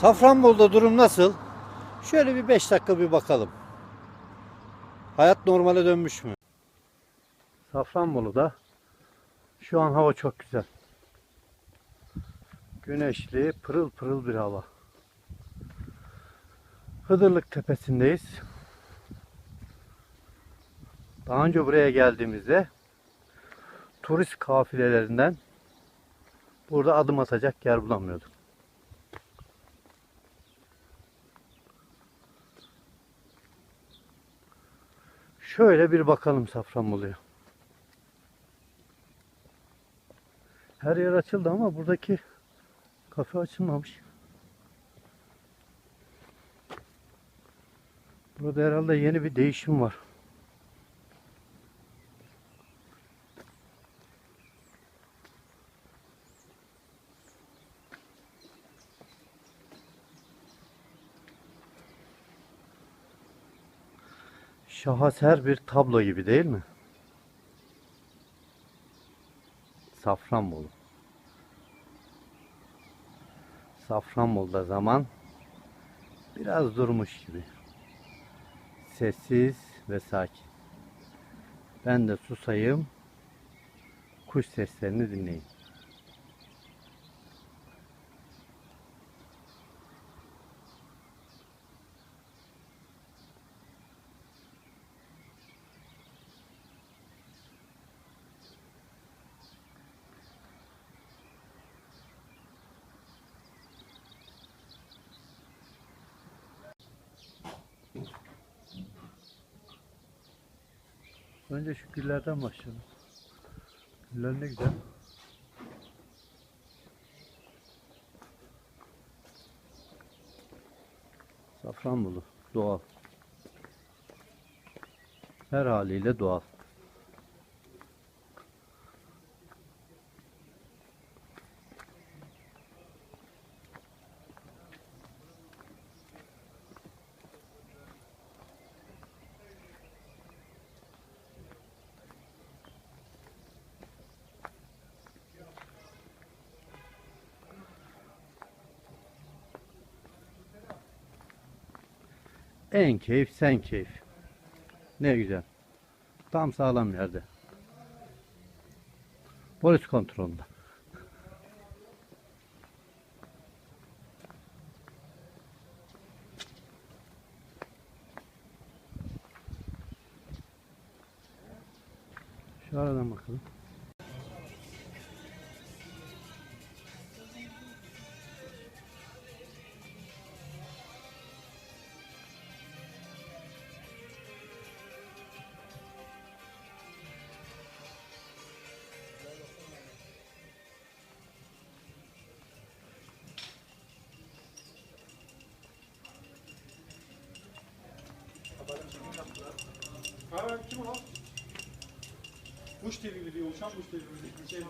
Safranbolu'da durum nasıl? Şöyle bir 5 dakika bir bakalım. Hayat normale dönmüş mü? Safranbolu'da şu an hava çok güzel. Güneşli, pırıl pırıl bir hava. Hıdırlık tepesindeyiz. Daha önce buraya geldiğimizde turist kafilelerinden burada adım atacak yer bulamıyorduk. Şöyle bir bakalım Safranbolu'ya. Her yer açıldı ama buradaki kafe açılmamış. Burada herhalde yeni bir değişim var. Şaheser bir tablo gibi değil mi? Safranbolu. Safranbolu'da zaman biraz durmuş gibi. Sessiz ve sakin. Ben de susayım. Kuş seslerini dinleyin. Önce şu güllerden başlayalım. Güller ne güzel. Safranbolu doğal. Her haliyle doğal. En keyif sen keyif. Ne güzel. Tam sağlam yerde. Polis kontrolünde. Şu aradan bakalım. Ha kim o? Kuş telini diyor, uçan kuş telini. Şey,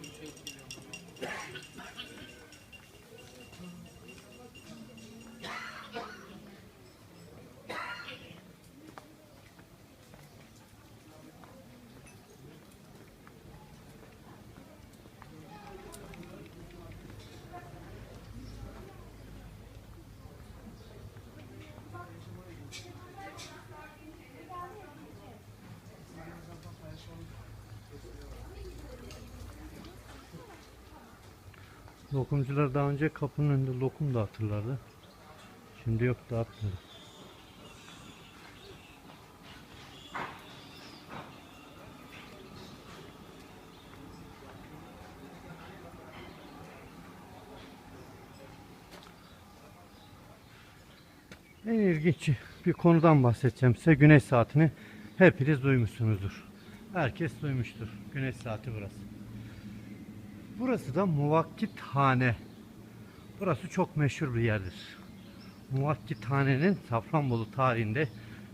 Lokumcular daha önce kapının önünde lokum dağıtırlardı. Şimdi yok dağıtmıyor. En ilginç bir konudan bahsedeceğim size. Güneş saatini hepiniz duymuşsunuzdur. Herkes duymuştur. Güneş saati burası. Burası da Muvakkithane. Burası çok meşhur bir yerdir. Muvakkithane'nin Safranbolu tarihinde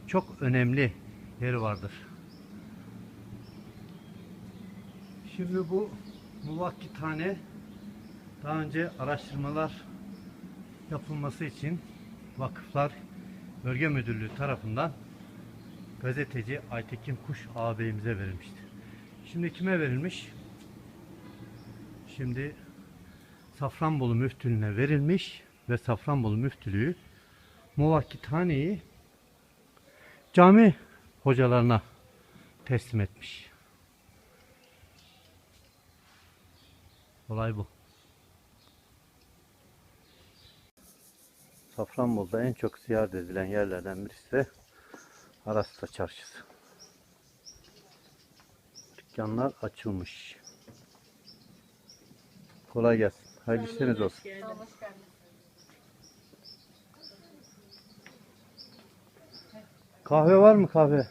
çok önemli yeri vardır. Şimdi bu Muvakkithane daha önce araştırmalar yapılması için Vakıflar Bölge Müdürlüğü tarafından gazeteci Aytekin Kuş ağabeyimize verilmiştir. Şimdi kime verilmiş? Şimdi Safranbolu müftülüğüne verilmiş ve Safranbolu Müftülüğü Muvakkithane'yi cami hocalarına teslim etmiş. Olay bu. Safranbolu'da en çok ziyaret edilen yerlerden birisi de Arasta Çarşısı. Dükkanlar açılmış. Kolay gelsin. Hayırlı işleriniz olsun. Kahve var mı kahve?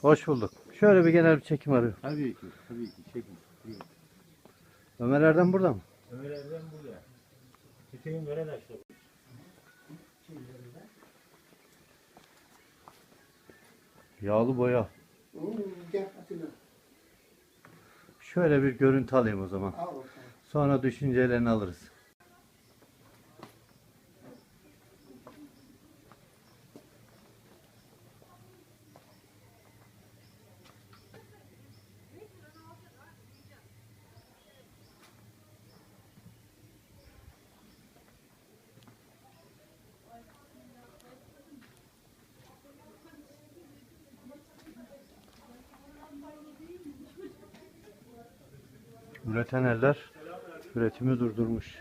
Hoş bulduk. Şöyle bir genel bir çekim arıyorum. Tabii ki, tabii ki. Çekin. Ömer Erdem burada mı? Ömer Erdem burada. Hüseyin Garadaş da Yağlı boya. Şöyle bir görüntü alayım o zaman. Sonra düşüncelerini alırız. Üreten eller üretimi durdurmuş.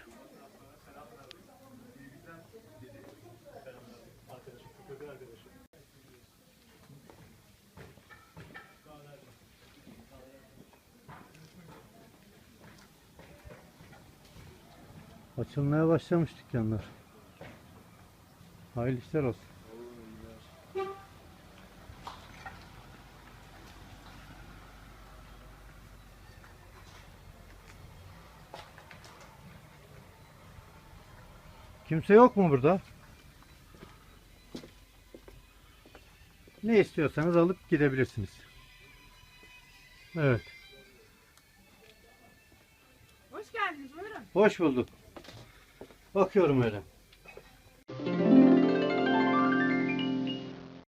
Açılmaya başlamış dükkanlar. Hayırlı işler olsun. Kimse yok mu burada? Ne istiyorsanız alıp gidebilirsiniz. Evet. Hoş geldiniz buyurun. Hoş bulduk. Bakıyorum öyle.